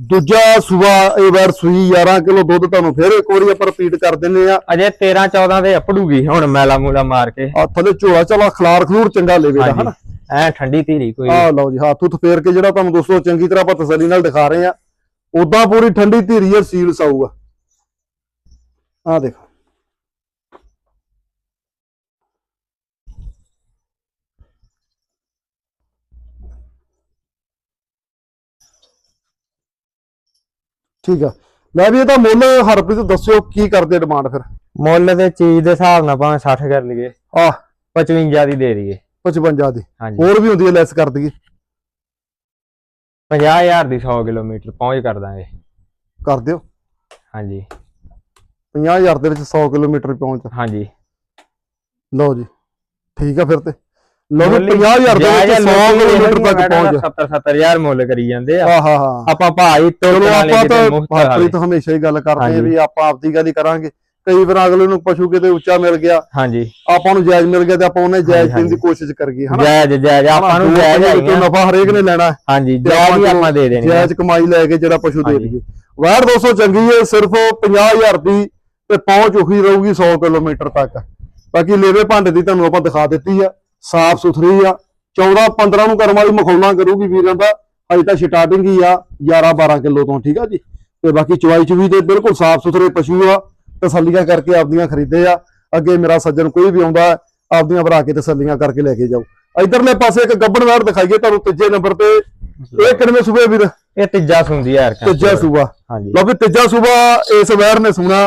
ਦੂਜਾ ਸੂਆ ਇਹ ਵੈੜ ਸੂਈ 11 ਕਿਲੋ ਦੁੱਧ ਤੁਹਾਨੂੰ ਫਿਰ ਇੱਕ ਵਾਰੀ ਆਪਾਂ ਰਿਪੀਟ ਕਰ ਦਿੰਨੇ ਆ ਅਜੇ 13 14 ਦੇ ਅਪੜੂਗੀ ਹੁਣ ਮੈਲਾ ਮੂਲਾ ਮਾਰ ਕੇ। ਆ ਥੱਲੇ ਝੋਲਾ ਚਲਾ ਖਲਾਰ ਖਲੂਰ ਚੰਗਾ ਲੇਵੇ ਦਾ ਹਨਾ? ਐ ਠੰਡੀ ਧੀਰੀ ਕੋਈ। ਆ ਲਓ ਜੀ ਹੱਥ ਹੁੱਥ ਫੇਰ ਕੇ ਜਿਹੜਾ ਤੁਹਾਨੂੰ ਦੋਸਤੋ ਚੰਗੀ ਤਰ੍ਹਾਂ ਆਪਾਂ ਤਸੱਲੀ ਨਾਲ ਦਿਖਾ ਰਹੇ ਆ ਉਦਾਂ ਪੂਰੀ ਠੰਡੀ ਧੀਰੀ ਹੈ ਸੀਲ ਸਾਊਗਾ। ਆ ਦੇਖੋ। ਠੀਕ ਆ। ਲੈ ਵੀ ਇਹਦਾ ਮੁੱਲ ਹਰਪ੍ਰੀਤ ਦੱਸਿਓ ਕੀ ਕਰਦੇ ਡਿਮਾਂਡ ਫਿਰ? ਮੁੱਲ ਦੇ ਚੀਜ਼ ਦੇ ਹਿਸਾਬ ਨਾਲ ਭਾਵੇਂ 60 ਕਰ ਲਈਏ। ਆ। 55 ਦੀ ਦੇ ਦਈਏ। 55 ਦੀ। ਹਾਂਜੀ। ਹੋਰ ਵੀ ਹੁੰਦੀ ਹੈ ਲੈਸ ਕਰ ਦਈਏ। 50000 ਦੀ 100 ਕਿਲੋਮੀਟਰ ਪਹੁੰਚ ਕਰ ਦਾਂਗੇ। ਕਰ ਦਿਓ। ਹਾਂਜੀ। 50000 ਦੇ ਵਿੱਚ 100 ਕਿਲੋਮੀਟਰ ਪਹੁੰਚ। ਹਾਂਜੀ। ਲਓ ਜੀ। ਠੀਕ ਆ ਫਿਰ ਤੇ। ਲਓ ਵੀ ਮੁੱਲ ਹੀ 50000 ਦੇ ਵਿੱਚ 100 ਕਿਲੋਮੀਟਰ ਤੱਕ ਪਹੁੰਚ 70 70000 ਮੁੱਲ ਕਰੀ ਜਾਂਦੇ ਆ। ਹਾਂ ਹਾਂ ਹਾਂ ਆਪਾਂ ਭਾਈ ਤੋਂ ਚਲੋ ਆਪਾਂ ਤਾਂ ਮੁਫਤ ਹਰਪ੍ਰੀਤ ਹਮੇਸ਼ਾ ਹੀ ਗੱਲ ਕਰਦੇ ਆ ਹਾਂਜੀ। ਵੀ ਆਪਾਂ ਆਪਦੀ ਗੱਲ ਹੀ ਕਰਾਂਗੇ। ਕਈ ਵਾਰ ਅਗਲੇ ਨੂੰ ਪਸ਼ੂ ਕਿਤੇ ਉੱਚਾ ਮਿਲ ਗਿਆ। ਹਾਂਜੀ। ਆਪਾਂ ਨੂੰ ਜਾਇਜ਼ ਮਿਲ ਗਿਆ ਤੇ ਆਪਾਂ ਉਹਨੇ ਜਾਇਜ਼ ਹਾਂਜੀ, ਦੇਣ ਦੀ ਕੋਸ਼ਿਸ਼ ਕਰੀਏ ਹਨਾ? ਜਾਇਜ਼ ਜਾਇਜ਼ ਆਪਾਂ ਨੂੰ ਜਾਇਜ਼ ਵਿੱਚੋਂ ਹੈਗੀਆਂ। ਨਫਾ ਹਰੇਕ ਨੇ ਲੈਣਾ। ਹਾਂਜੀ ਜਾਇਜ਼ ਹੀ ਆਪਾਂ ਆਪਾਂ ਦੇ ਦੇਣੀ ਆ। ਜਾਇਜ਼ ਕਮਾਈ ਲੈ ਕੇ ਜਿਹੜਾ ਪਸ਼ੂ ਦੇ। ਦਈਏ। ਵਾਰ 200 ਚੰਗੀ ਹੈ ਸਿਰਫ 50000 ਦੀ ਤੇ ਪਹੁੰਚ ਉਹੀ ਰਹੂਗੀ 100 ਕਿਲੋਮੀਟਰ ਤੱਕ। ਬਾਕੀ ਲੇਵੇ ਭਾਂਡੇ ਦੀ ਤੁਹਾਨੂੰ ਆਪਾਂ ਦਿਖਾ ਦਿੱਤੀ ਆ। ਸਾਫ਼ ਸੁਥਰੀ ਆ। 14 15 ਨੂੰ ਕਰਮ ਵਾਲੀ ਮਖੌਲਾਂ ਕਰੂਗੀ ਵੀਰਾਂ ਦਾ ਅਜੇ ਤਾਂ ਸਟਾਰਟਿੰਗ ਹੀ ਆ 11 12 ਕਿਲੋ ਤੋਂ ਠੀਕ ਆ ਜੀ? ਤੇ ਬਾਕੀ ਚਵਾਈ ਚੁਵੀ ਦੇ ਬਿਲਕੁਲ ਸਾਫ਼ ਸੁਥਰੇ ਪਸ਼ੂ ਆ ਤਸੱਲੀਆਂ ਕਰਕੇ ਆਪਦੀਆਂ ਖਰੀਦੇ ਆ। ਅੱਗੇ ਮੇਰਾ ਸੱਜਣ ਕੋਈ ਵੀ ਆਉਂਦਾ ਆਪਦੀਆਂ ਭਰਾ ਕੇ ਤਸੱਲੀਆਂ ਕਰਕੇ ਲੈ ਕੇ ਜਾਓ। ਇਧਰਲੇ ਪਾਸੇ ਇੱਕ ਗੱਬਣ ਵੈੜ ਦਿਖਾਈਏ ਤੁਹਾਨੂੰ ਤੀਜੇ ਨੰਬਰ ਤੇ। ਇਹ ਕਿੰਨੇ ਸੂਬੇ ਵੀਰ? ਇਹ ਤੀਜਾ ਸੁੰਦੀ ਯਾਰ ਤੀਜਾ ਸੂਬਾ। ਹਾਂਜੀ। ਲਓ ਵੀ ਤੀਜਾ ਸੂਬਾ ਇਸ ਵੈੜ ਨੇ ਸੁਣਾ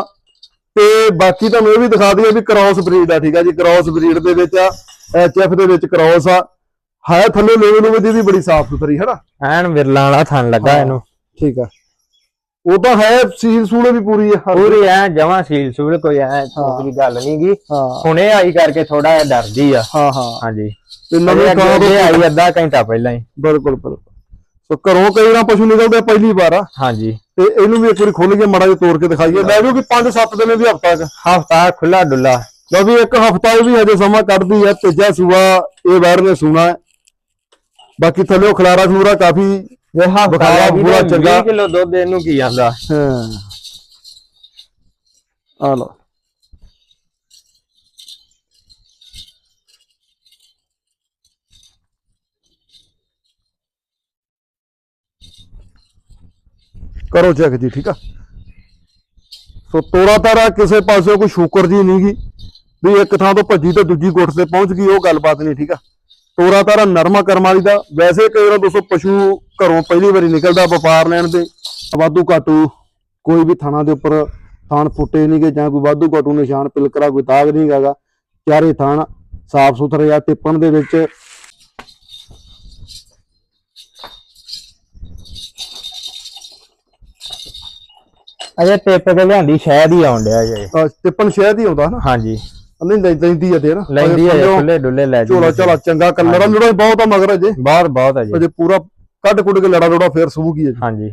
ਤੇ ਬਾਕੀ ਤੁਹਾਨੂੰ ਇਹ ਵੀ ਦਿਖਾ ਦਈਏ ਵੀ ਕ੍ਰਾਸ ਬਰੀਡ ਆ ਠੀਕ ਆ ਜੀ? ਕ੍ਰਾਸ ਬਰੀਡ ਦੇ ਵਿੱਚ ਆ ਐਚਐਫ ਦੇ ਵਿੱਚ ਕ੍ਰਾਸ ਆ। ਹੈ ਥੱਲੇ ਲੋਵੇ ਲੋਵੇ ਦੀ ਵੀ ਬੜੀ ਸਾਫ਼ ਸੁਥਰੀ ਹੈ ਨਾ ਐਨ ਵਿਰਲਾ ਵਾਲਾ ਥਣ ਲੱਗਾ। ਇਹਨੂੰ। ਠੀਕ ਆ। ਉਹ ਤਾਂ ਹੈ ਸੀਲ ਸੂਲੇ ਵੀ ਪੂਰੀ ਆ। ਪੂਰੀ ਐ ਜਮਾ ਸੀਲ ਸੂਲ ਕੋਈ ਐ ਕੋਈ ਗੱਲ ਨਹੀਂ ਗੀ। ਹੁਣੇ ਆਈ ਕਰਕੇ ਥੋੜਾ ਜਿਹਾ ਡਰਦੀ ਆ। ਹਾਂ ਹਾਂ। ਹਾਂਜੀ। ਤੇ ਨਵੇਂ ਨਵੇਂ ਕਾਂ ਤੋਂ ਆਈ ਅੱਧਾ ਘੰਟਾ ਪਹਿਲਾਂ ਹੀ। ਬਿਲਕੁਲ ਬਿਲਕੁਲ। ਸੋ ਘਰੋਂ ਕਈ ਨਾ ਪਸ਼ੂ ਨਿਕਲਦੇ ਪਹਿਲੀ ਵਾਰ ਆ। ਹਾਂਜੀ। ਤੇ ਇਹਨੂੰ ਵੀ ਇੱਕ ਵਾਰੀ ਖੋਲ ਕੇ ਮੜਾ ਜਿਹਾ ਤੋੜ ਕੇ ਦਿਖਾਈਏ। ਲੈ ਜਾਓ ਕਿ 5-7 ਦਿਨ ਵੀ ਹਫਤਾ ਹਫਤਾ ਖੁੱਲਾ ਡੁੱਲਾ ਵੀ ਇੱਕ ਹਫਤਾ ਇਹ ਵੀ ਹਜੇ ਸਮਾਂ ਕੱਢਦੀ ਹੈ ਤੀਜਾ ਸੂਆ ਇਹ ਵੈਰ ਨੇ ਸੁਣਾ ਬਾਕੀ ਥੱਲੇ ਖਲਾਰਾ ਖਲੂਰਾ ਕਾਫੀ ਹਫਤਾ ਬਖਾਲਾ ਪੂਰਾ ਚੰਗਾ। 20 ਕਿਲੋ ਦੁੱਧ ਇਹਨੂੰ ਕੀ ਜਾਂਦਾ ਹਾਂ। ਆ ਲਓ। ਕਰੋ ਚੈੱਕ ਜੀ ਠੀਕ ਆ? ਸੋ ਤੋਰਾ ਤਾਰਾ ਕਿਸੇ ਪਾਸੇ ਕੋਈ ਸ਼ੂਕਰ ਜੀ ਨਹੀਂ ਗੀ ਵੀ ਇੱਕ ਥਾਂ ਤੋਂ ਭੱਜੀ ਤੇ ਦੂਜੀ ਗੁੱਟ ਤੇ ਪਹੁੰਚ ਗਈ ਉਹ ਗੱਲਬਾਤ ਨਹੀਂ ਠੀਕ ਆ? ਤੋਰਾ ਤਾਰਾ ਨਰਮਾ ਕਰਮ ਵਾਲੀ ਦਾ। ਵੈਸੇ ਕਈ ਵਾਰ ਦੋਸਤੋ ਪਸ਼ੂ ਘਰੋਂ ਪਹਿਲੀ ਵਾਰੀ ਨਿਕਲਦਾ ਵਪਾਰ ਲੈਣ ਦੇ ਵਾਧੂ ਘਾਟੂ ਕੋਈ ਵੀ ਥਾਣਾ ਦੇ ਉੱਪਰ ਥਾਣ ਫੁੱਟੇ ਨਹੀਂਗੇ ਜਾਂ ਕੋਈ ਵਾਧੂ ਘਾਟੂ ਨਿਸ਼ਾਨ ਪਿਲਕਰਾ ਕੋਈ ਦਾਗ ਨਹੀਂ ਹੈਗਾ ਚਾਰੇ ਥਾਣ ਸਾਫ਼ ਸੁਥਰੇ ਆ ਟਿੱਪਣ ਦੇ ਵਿੱਚ। ਅਜੇ ਟਿੱਪ ਕੇ ਲਿਆਂਦੀ ਸ਼ਾਇਦ ਹੀ ਆਉਣ ਡਿਆ ਜੇ। ਟਿੱਪਣ ਸ਼ਹਿਦ ਹੀ ਆਉਂਦਾ ਨਾ? ਹਾਂਜੀ। ਨਹੀਂ ਲੈ- ਲੈਂਦੀ ਆ ਦੇਰ ਲੈਂਦੀ ਹੈ ਖੁੱਲੇ ਡੁੱਲੇ ਲੈ ਜੀ ਝੋਲਾ ਝੋਲਾ ਚੰਗਾ ਕਲਰ ਆ ਲੜਾ ਬਹੁਤ ਆ ਮਗਰ ਅਜੇ। ਬਹੁਤ ਬਹੁਤ ਹੈ ਜੀ। ਅਜੇ ਪੂਰਾ ਕੱਢ ਕੁੱਢ ਕੇ ਲੜਾ ਲੋੜਾ ਫੇਰ ਸੂਗੀ ਅਜੇ ਹਾਂਜੀ।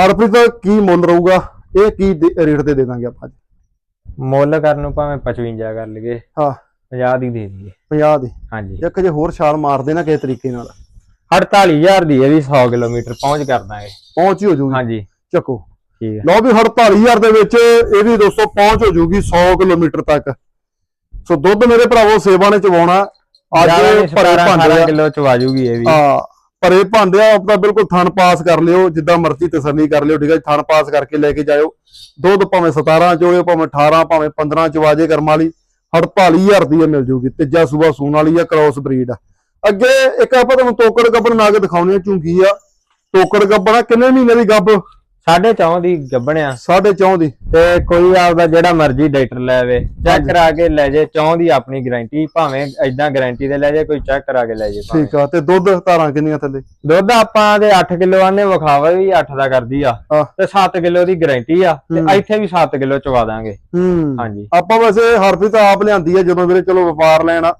ਹਰਪ੍ਰੀਤ ਕੀ ਮੁੱਲ ਰਹੂਗਾ? ਇਹ ਕੀ ਰੇਟ ਤੇ ਦੇ ਦਾਂਗੇ ਆਪਾਂ ਅੱਜ? ਮੁੱਲ ਕਰਨ ਨੂੰ ਭਾਵੇਂ 55 ਕਰ ਲਈਏ। ਹਾਂ। 50 ਦੀ ਦੇ ਦਈਏ। 50 ਦੇ। ਹਾਂਜੀ। ਇੱਕ ਜੇ ਹੋਰ ਛਾਲ ਮਾਰ ਦੇ ਨਾ ਕਿਸੇ ਤਰੀਕੇ ਨਾਲ। 48000 ਦੀ ਇਹ ਵੀ 100 ਕਿਲੋਮੀਟਰ ਪਹੁੰਚ ਕਰ ਦਾਂਗੇ। ਪਹੁੰਚ ਹੀ ਹੋ ਜਾਊਗੀ। ਹਾਂਜੀ। ਚੱਕੋ। ਠੀਕ ਹੈ। ਲਓ ਵੀ 48000 ਦੇ ਵਿੱਚ ਇਹ ਵੀ ਦੋਸਤੋ ਪਹੁੰਚ ਹੋ ਜਾਊਗੀ 100 ਕਿਲੋਮੀਟਰ ਤੱਕ। ਸੋ ਦੁੱਧ ਮੇਰੇ ਭਰਾਵੋ ਸੇਵਾ ਨੇ ਚਵਾਉਣਾ। ਅੱਜ ਭਰੇ ਭਾਂਡੇ ਕਿਲੋ ਚ ਵਾਜੂਗੀ ਇਹ ਵੀ। ਹਾਂ ਭਰੇ ਭਾਂਡੇ ਆਪਦਾ ਬਿਲਕੁਲ ਥਣ ਪਾਸ ਕਰ ਲਿਓ ਜਿੱਦਾਂ ਮਰਜ਼ੀ ਤਸੱਲੀ ਕਰ ਲਿਓ ਠੀਕ ਹੈ ਥਣ ਪਾਸ ਕਰਕੇ ਲੈ ਕੇ ਜਾਇਓ। ਦੁੱਧ ਭਾਵੇਂ 17 ਚੋਏ ਭਾਵੇਂ 18 ਭਾਵੇਂ 15 ਚਵਾਜੇ ਕਰਮ ਵਾਲੀ 48000 ਦੀ ਮਿਲ ਜੂਗੀ। ਤੀਜਾ ਸੂਬਾ ਸੂਣ ਵਾਲੀ ਆ ਕ੍ਰਾਸ ਬਰੀਡ ਆ। ਅੱਗੇ ਇੱਕ ਆਪਾਂ ਤੁਹਾਨੂੰ ਤੋਕੜ ਗੱਬਣ ਨਾ ਕੇ ਦਿਖਾਉਣੀ ਆ ਝੁੰਗੀ ਆ। ਤੋਕੜ ਗੱਬਣ ਆ ਕਿੰਨੇ ਮਹੀਨੇ ਦੀ ਗੱਬ? ਸਾਢੇ ਚੌਂ ਦੀ ਗੱਬਣਿਆ ਸਾਢੇ ਚੌਂ ਦੀ। ਤੇ ਕੋਈ ਆਪਦਾ ਜਿਹੜਾ ਮਰਜ਼ੀ ਡਾਕਟਰ ਲੈਵੇ ਚੈੱਕ ਕਰਾ ਕੇ ਲੈ ਜੇ ਚੌਂ ਦੀ ਆਪਣੀ ਗਾਰੰਟੀ ਭਾਵੇਂ ਐਦਾਂ ਗਾਰੰਟੀ ਤੇ ਲੈ ਜੇ ਕੋਈ ਚੈੱਕ ਕਰਾ ਕੇ ਲੈ ਜੇ ਠੀਕ ਆ ਤੇ ਦੁੱਧ ਧਾਰਾਂ ਕਿੰਨੀਆਂ ਥੱਲੇ? ਦੁੱਧ ਆਪਾਂ ਦੇ 8 ਕਿਲੋ ਆਨੇ ਵਿਖਾਵਾ ਵੀ 8 ਦਾ ਕਰਦੀ ਆ। ਤੇ 7 ਕਿਲੋ ਦੀ ਗਾਰੰਟੀ ਆ ਤੇ। ਇੱਥੇ ਵੀ 7 ਕਿਲੋ ਚਵਾ ਦਾਂਗੇ। ਹੂੰ। ਹਾਂਜੀ। ਆਪਾਂ ਵੈਸੇ ਹਰਪ੍ਰੀਤ ਆਪ ਲਿਆਂਦੀ ਆ ਜਦੋਂ ਵੀਰੇ ਚਲੋ ਵਪਾਰ ਲੈਣਾ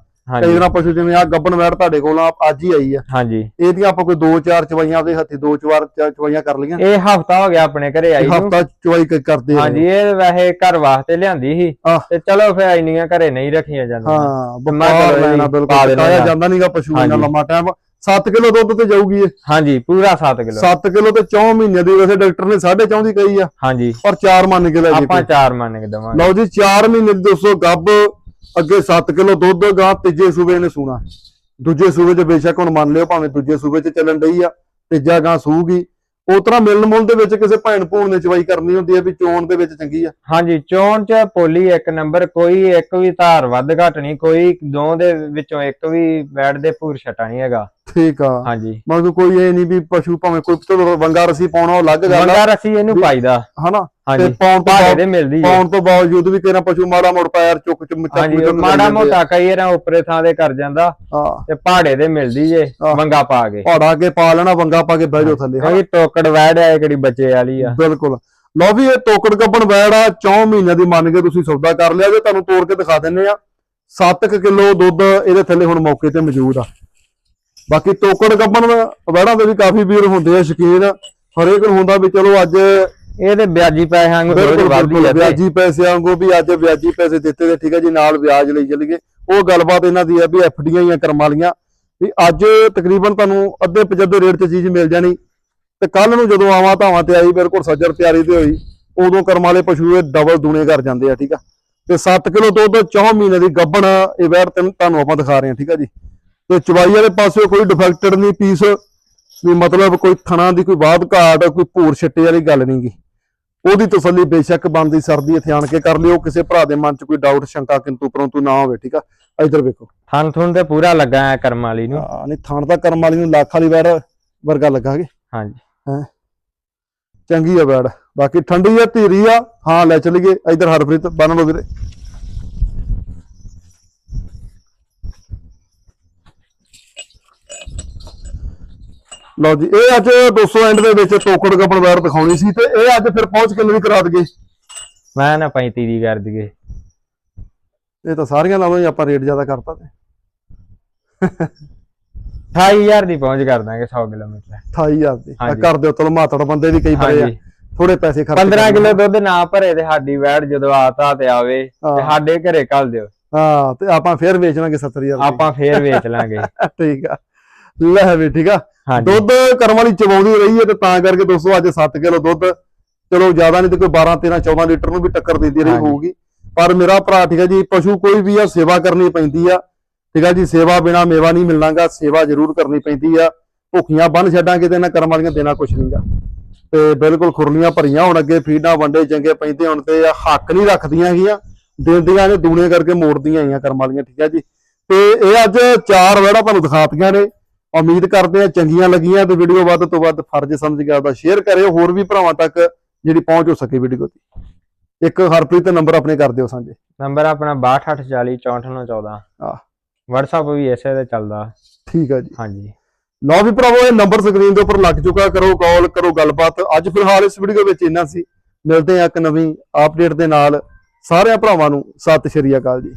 ਕਈ ਵਾਰ ਪਸ਼ੂ ਜਿਵੇਂ ਆ ਗੱਬਣ ਵੈੜ ਤੁਹਾਡੇ ਕੋਲ ਆ ਅੱਜ ਹੀ ਆਈ ਆ। ਹਾਂਜੀ। ਇਹਦੀਆਂ ਆਪਾਂ ਕੋਈ ਦੋ ਚਾਰ ਚਵਾਈਆਂ ਉਹਦੇ ਹੱਥੀ ਦੋ ਚਾਰ ਚ- ਚਵਾਈਆਂ ਕਰ ਲਈਆਂ। ਇਹ ਹਫਤਾ ਹੋ ਗਿਆ ਆਪਣੇ ਘਰੇ ਆਈ ਨੂੰ। ਹਫਤਾ ਚਵਾਈ ਕਰਦੇ ਆ। ਹਾਂਜੀ ਇਹ ਵੈਸੇ ਘਰ ਵਾਸਤੇ ਲਿਆਂਦੀ ਸੀ। ਤੇ ਚਲੋ ਫਿਰ ਇੰਨੀਆਂ ਘਰੇ ਨਹੀਂ ਰੱਖੀਆਂ ਜਾਂਦੀਆਂ। ਹਾਂ ਚਲੋ ਲੈਣਾ ਬਿਲਕੁਲ। ਕਾਇਆ ਜਾਂਦਾ ਨਹੀਂਗਾ ਪਸ਼ੂ ਇੰਨਾ। ਲੰਮਾ ਟਾਈਮ 7 ਕਿਲੋ ਦੁੱਧ ਤੇ ਜਾਊਗੀ ਇਹ। ਹਾਂਜੀ ਪੂਰਾ 7 ਕਿਲੋ। 7 ਕਿਲੋ ਤੇ 4 ਮਹੀਨੇ ਦੀ ਵੈਸੇ ਡਾਕਟਰ ਨੇ 4.5 ਦੀ ਕਹੀ ਆ। ਹਾਂਜੀ। ਪਰ 4 ਮੰਨ ਕੇ ਲੈ ਜੀ ਆਪਾਂ ਚਾਰ ਮੰਨ ਕੇ ਦਵਾਂਗੇ। ਲਓ ਜੀ 4 ਮਹੀਨੇ ਦੀ 200 ਗੱਬ ਅੱਗੇ 7 ਕਿਲੋ ਦੁੱਧ ਗਾਂ, ਤੀਜੇ ਸੂਬੇ ਨੇ ਸੂਣਾ। ਦੂਜੇ ਸੂਬੇ 'ਚ ਬੇਸ਼ੱਕ ਹੁਣ ਮੰਨ ਲਿਓ ਭਾਵੇਂ ਦੂਜੇ ਸੂਬੇ 'ਚ ਚੱਲਣ ਡਈ ਆ, ਤੀਜਾ ਗਾਂ ਸੂਗੀ ਉਸ ਤਰ੍ਹਾਂ ਮਿਲਣ ਮੁੱਲ ਦੇ ਵਿੱਚ ਕਿਸੇ ਭੈਣ ਭੂਣ ਨੇ ਚਵਾਈ ਕਰਨੀ ਹੁੰਦੀ ਹੈ ਵੀ ਚੋਣ ਦੇ ਵਿੱਚ ਚੰਗੀ ਆ। ਹਾਂਜੀ, ਚੋਣ ਚ ਪੋਲੀ ਇੱਕ ਨੰਬਰ, ਕੋਈ ਇੱਕ ਵੀ ਧਾਰ ਵੱਧ ਘਟ ਨਹੀਂ, ਕੋਈ ਦੋ ਦੇ ਵਿੱਚੋਂ ਇੱਕ ਵੀ ਬੈਡ ਦੇ ਭੂਰ ਛਟਾ ਨਹੀਂ ਹੈਗਾ। ਠੀਕ ਆ। ਹਾਂਜੀ। ਮਤਲਬ ਕੋਈ ਇਹ ਨਹੀਂ ਵੀ ਪਸ਼ੂ ਭਾਵੇਂ ਕੋਈ ਚਲੋ ਵੰਗਾ ਰਸੀ ਪਾਉਣਾ ਉਹ ਅਲੱਗ ਗੱਲ ਆ। ਬੰਦਾ ਰਸੀ ਇਹਨੂੰ ਪਾਈਦਾ। ਹਨਾ? ਤੇ ਪਾਉਣ ਤੋਂ ਬਾਅਦ ਮਿਲਦੀ ਹੈ ਪਾਉਣ ਤੋਂ ਬਾਵਜੂਦ ਵੀ ਕਿਹੜਾ ਪਸ਼ੂ ਮਾੜਾ ਮੋੜ ਪੈਰ ਚੁੱਕ ਚ ਉਹ ਮਾੜਾ ਮੋਟਾ ਕਈ ਰਾਂ ਉੱਪਰੇ ਥਾਂ ਦੇ ਕਰ ਜਾਂਦਾ। ਹਾਂ। ਤੇ ਪਹਾੜੇ ਦੇ ਮਿਲਦੀ ਜੇ। ਮੰਗਾ ਪਾ ਕੇ। ਪਹਾੜਾ ਕੇ ਪਾ ਲੈਣਾ ਵੰਗਾ ਪਾ ਕੇ ਬਹਿ ਜਾਓ ਥੱਲੇ? ਕਿਉਂਕਿ ਟੋਕੜ ਵੈੜ ਹੈ ਕਿਹੜੀ ਬੱਚੇ ਵਾਲੀ ਆ। ਬਿਲਕੁਲ। ਲਓ ਵੀ ਇਹ ਤੋਕੜ ਕੱਪਣ ਬੈੜ ਆ 4 ਮਹੀਨਿਆਂ ਦੀ ਮੰਨ ਕੇ ਤੁਸੀਂ ਸੌਦਾ ਕਰ ਲਿਆ। ਜੇ ਤੁਹਾਨੂੰ ਤੋੜ ਕੇ ਦਿਖਾ ਦਿੰਨੇ ਆ 7 ਕਿਲੋ ਦੁੱਧ ਇਹਦੇ ਥੱਲੇ ਹੁਣ ਮੌਕੇ ਤੇ ਮੌਜੂਦ ਆ। ਬਾਕੀ ਤੋਕੜ ਕੱਪਣ ਬੈੜਾਂ ਦੇ ਵੀ ਕਾਫੀ ਵੀਰ ਹੁੰਦੇ ਆ ਸ਼ਕੀਨ। ਹਰੇਕ ਨੂੰ ਹੁੰਦਾ ਵੀ ਚਲੋ ਅੱਜ ਇਹ ਤੇ ਵਿਆਜੀ ਪੈਸੇ ਵਾਂਗੂ ਥੋੜੀ ਵੱਧਦੀ ਆ ਤੇ। ਵਿਆਜੀ ਪੈਸੇ ਵਾਂਗੂ ਵੀ ਅੱਜ ਵਿਆਜੀ ਪੈਸੇ ਦਿੱਤੇ ਤੇ ਠੀਕ ਹੈ ਜੀ ਨਾਲ ਵਿਆਜ ਲਈ ਚੱਲੀਏ ਉਹ ਗੱਲਬਾਤ ਇਹਨਾਂ ਦੀ ਆ ਵੀ ਐਫਡੀਆਂ ਹੀ ਆ ਕਰਮ ਵਾਲੀਆਂ। ਵੀ ਅੱਜ ਤਕਰੀਬਨ ਤੁਹਾਨੂੰ ਅੱਧੇ ਪਜੱਦੇ ਰੇਟ 'ਚ ਚੀਜ਼ ਮਿਲ ਜਾਣੀ। ਤੇ ਕੱਲ ਨੂੰ ਜਦੋਂ ਆਵਾਂ ਧਾਵਾਂ ਤੇ ਆਈ ਬਿਲਕੁਲ ਸੱਜਰ ਤਿਆਰੀ ਤੇ ਹੋਈ ਉਦੋਂ ਕਰਮ ਵਾਲੇ ਪਸ਼ੂ ਇਹ ਡਬਲ ਦੂਣੇ ਕਰ ਜਾਂਦੇ ਆ ਠੀਕ ਆ। ਤੇ 7 ਕਿਲੋ ਦੁੱਧ 4 ਮਹੀਨੇ ਦੀ ਗੱਭਣ ਇਹ ਵੈੜ ਤੈਨੂੰ ਤੁਹਾਨੂੰ ਆਪਾਂ ਦਿਖਾ ਰਹੇ ਹਾਂ ਠੀਕ ਆ ਜੀ। ਤੇ ਚਵਾਈ ਵਾਲੇ ਪਾਸੇ ਕੋਈ ਡਿਫੈਕਟਡ ਨਹੀਂ ਪੀਸ ਵੀ ਮਤਲਬ ਕੋਈ ਥਣਾ ਦੀ ਕੋਈ ਬਾਤ ਘਾਟ ਕੋਈ ਭੂਰ ਛਿੱਟੇ ਵਾਲੀ ਗੱਲ ਨਹੀਂਗੀ ਉਹਦੀ ਤਸੱਲੀ ਬੇਸ਼ੱਕ ਬਣਦੀ ਸਰਦੀ ਇੱਥੇ ਆਣ ਕੇ ਕਰ ਲਿਓ ਕਿਸੇ ਭਰਾ ਦੇ ਮਨ 'ਚ ਕੋਈ ਡਾਊਟ ਸ਼ੰਕਾ ਕਿੰਤੂ ਪਰੰਤੂ ਨਾ ਹੋਵੇ ਠੀਕ ਆ? ਇੱਧਰ ਵੇਖੋ। ਥਣ ਥੁਣ ਤੇ ਪੂਰਾ ਲੱਗਾ ਹੈ ਕਰਮ ਵਾਲੀ ਨੂੰ। ਆ ਨਹੀਂ ਥਾਣ ਤਾਂ ਕਰਮ ਵਾਲੀ ਨੂੰ ਲੱਖ ਵਾਲੀ ਵੈੜ ਵਰਗਾ ਲੱਗਾਗੇ ਹਾਂਜੀ। ਚੰਗੀ ਆ ਵੈੜ। ਬਾਕੀ ਠੰਡੀ ਆ ਧੀਰੀ ਆ। ਹਾਂ ਲੈ ਚਲੀਏ। ਇੱਧਰ ਹਰਪ੍ਰੀਤ ਬੰਨ ਲਓ ਵੀਰੇ। ਲਓ ਜੀ ਇਹ ਅੱਜ 200 ਐਂਡ ਦੇ ਵਿੱਚ ਟੋਕੜ ਕਪੜ ਵੈੜ ਦਿਖਾਉਣੀ ਸੀ ਤੇ ਇਹ ਅੱਜ ਫਿਰ ਪਹੁੰਚ ਕੇ ਵੀ ਕਰਾ ਦਈਏ ਮੈਂ ਨਾ 35 ਦੀ ਕਰ ਦਈਏ। ਇਹ ਤਾਂ ਸਾਰੀਆਂ ਨਾਲੋਂ ਹੀ ਆਪਾਂ ਰੇਟ ਜ਼ਿਆਦਾ ਕਰਤਾ ਤੇ। 28000 ਦੀ ਪਹੁੰਚ ਕਰ ਦਾਂਗੇ 100 ਕਿਲੋਮੀਟਰ। 28000 ਦੀ। ਕਰ ਦਿਓ ਚਲੋ ਮਾਤੜ ਬੰਦੇ ਵੀ ਕਈ ਬੜੇ ਆ। ਥੋੜੇ ਪੈਸੇ ਖਰਚ 15 ਕਰਨੇ। ਕਿਲੋ ਦੁੱਧ ਨਾ ਭਰੇ ਤੇ ਸਾਡੀ ਵੈੜ ਜਦੋਂ ਆਤਾ ਤੇ ਆਵੇ ਤੇ। ਸਾਡੇ ਘਰੇ ਕੱਲ ਦਿਓ। ਹਾਂ ਤੇ ਆਪਾਂ ਫੇਰ ਵੇਚਣਾਗੇ 70000 ਦੀ। ਆਪਾਂ ਫੇਰ ਵੇਚ ਲਾਂਗੇ। ਠੀਕ ਆ। ਲੈ ਵੀ ਠੀਕ ਆ। ਦੁੱਧ ਕਰਮ ਵਾਲੀ ਚਵਾਉਂਦੀ ਰਹੀ ਹੈ ਤੇ ਤਾਂ ਕਰਕੇ ਦੋਸਤੋ ਅੱਜ 7 ਕਿਲੋ ਦੁੱਧ ਚਲੋ ਜ਼ਿਆਦਾ ਨਹੀਂ ਤੇ ਕੋਈ 12 13 14 ਲੀਟਰ ਨੂੰ ਵੀ ਟੱਕਰ ਦਿੰਦੀ ਰਹੀ। ਹੋਊਗੀ। ਪਰ ਮੇਰਾ ਭਰਾ ਠੀਕ ਹੈ ਜੀ ਪਸ਼ੂ ਕੋਈ ਵੀ ਆ ਸੇਵਾ ਕਰਨੀ ਪੈਂਦੀ ਆ। ਠੀਕ ਆ ਜੀ ਸੇਵਾ ਬਿਨਾ ਮੇਵਾ ਨਹੀਂ ਮਿਲਣਾਗਾ ਸੇਵਾ ਜ਼ਰੂਰ ਕਰਨੀ ਪੈਂਦੀ ਆ। ਭੁੱਖੀਆਂ ਬੰਨ ਛੱਡਾਂਗੇ ਤੇ ਇਹਨਾਂ ਕਰਮ ਵਾਲੀਆਂ ਦੇਣਾ ਕੁਛ ਨਹੀਂਗਾ। ਤੇ ਬਿਲਕੁਲ ਖੁਰਲੀਆਂ ਭਰੀਆਂ ਹੁਣ ਅੱਗੇ ਫੀਡਾਂ ਵੰਡੇ ਚੰਗੇ ਪੈਂਦੇ ਹੁਣ ਤੇ ਆ ਹੱਕ ਨਹੀਂ ਰੱਖਦੀਆਂ ਹੈਗੀਆਂ ਦਿੰਦੀਆਂ ਨੇ ਦੂਣੇ ਕਰਕੇ ਮੋੜਦੀਆਂ ਆਈਆਂ ਕਰਮ ਵਾਲੀਆਂ ਠੀਕ ਹੈ ਜੀ। ਤੇ ਇਹ ਅੱਜ ਚਾਰ ਵੜਾ ਤੁਹਾਨੂੰ ਦਿਖਾਤੀਆਂ ਨੇ। ਉਮੀਦ ਕਰਦੇ ਆ ਚੰਗੀਆਂ ਲੱਗੀਆਂ ਤੇ ਵੀਡੀਓ ਵੱਧ ਤੋਂ ਵੱਧ ਫਰਜ਼ ਸਮਝ ਕੇ ਆਪਦਾ ਸ਼ੇਅਰ ਕਰਿਓ ਹੋਰ ਵੀ ਭਰਾਵਾਂ ਤੱਕ ਜਿਹੜੀ ਪਹੁੰਚ ਹੋ ਸਕੇ ਵੀਡੀਓ ਦੀ। ਇੱਕ ਹਰਪ੍ਰੀਤ ਨੰਬਰ ਆਪਣੇ ਕਰ ਦਿਓ ਸਾਂਝੇ। ਨੰਬਰ ਆਪਣਾ 6240 6414 ਆਹ। WhatsApp ਵੀ ਇਸੇ ਤੇ ਚੱਲਦਾ। ਠੀਕ ਹੈ ਜੀ। ਹਾਂਜੀ। ਲਓ ਵੀ ਭਰਾਵੋ ਇਹ ਨੰਬਰ ਸਕਰੀਨ ਦੇ ਉੱਪਰ ਲੱਗ ਚੁੱਕਾ। ਕਰੋ ਕਾਲ ਕਰੋ ਗੱਲਬਾਤ। ਅੱਜ ਫਿਲਹਾਲ ਇਸ ਵੀਡੀਓ ਵਿੱਚ ਇੰਨਾ ਸੀ। ਮਿਲਦੇ ਆ ਇੱਕ ਨਵੀਂ ਅਪਡੇਟ ਦੇ ਨਾਲ। ਸਾਰਿਆਂ ਭਰਾਵਾਂ ਨੂੰ ਸਤਿ ਸ਼੍ਰੀ ਅਕਾਲ ਜੀ।